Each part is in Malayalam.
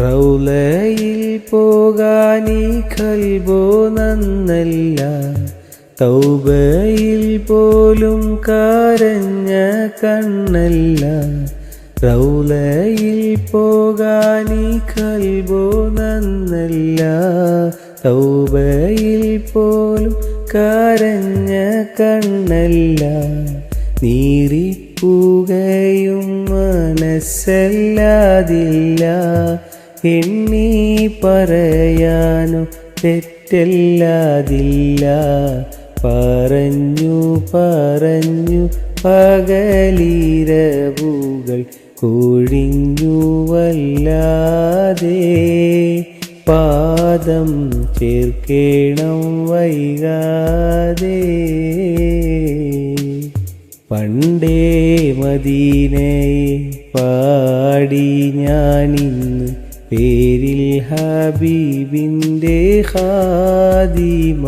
റൗലയിൽ പോകാനീ കൽബോ നന്നല്ല. തൗബയിൽ പോലും കാരഞ്ഞ കണ്ണല്ല. റൗലയിൽ പോകാനീ കൽബോ നന്നല്ല. തൗബയിൽ പോലും കാരഞ്ഞ കണ്ണല്ല. നീറിപ്പുകയും മനസ്സല്ലാതില്ല. എണ്ണി പറയാനോ തെറ്റല്ലാതില്ല. പറഞ്ഞു പറഞ്ഞു പകലിരവുകൾ കൊഴിഞ്ഞു വല്ലാതെ പാദം ചേർക്കേണം വൈകാതെ. പണ്ടേ മദീനയെ പാടി ഞാനിന്ന് പേരിൽ ഹബീബിന്റെ ഹാദിമ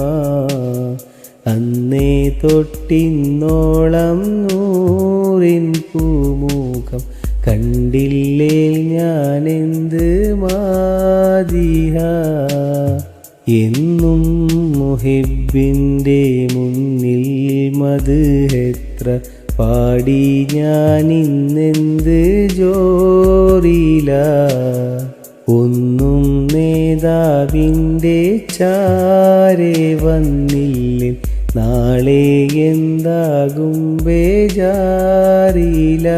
അന്നേ തൊട്ടിന്നോളം നൂറിൻ പൂമുഖം കണ്ടില്ലേ ഞാനെന്ത് മാതിഹ? എന്നും മുഹിബിന്റെ മുന്നിൽ മത് എത്ര പാടി ഞാൻ ഇന്നെന്ത് ജോറില? ഒന്നും നേതാവിന്റെ ചാരെ വന്നില്ല? നാളെ എന്താകും ബേജാറില.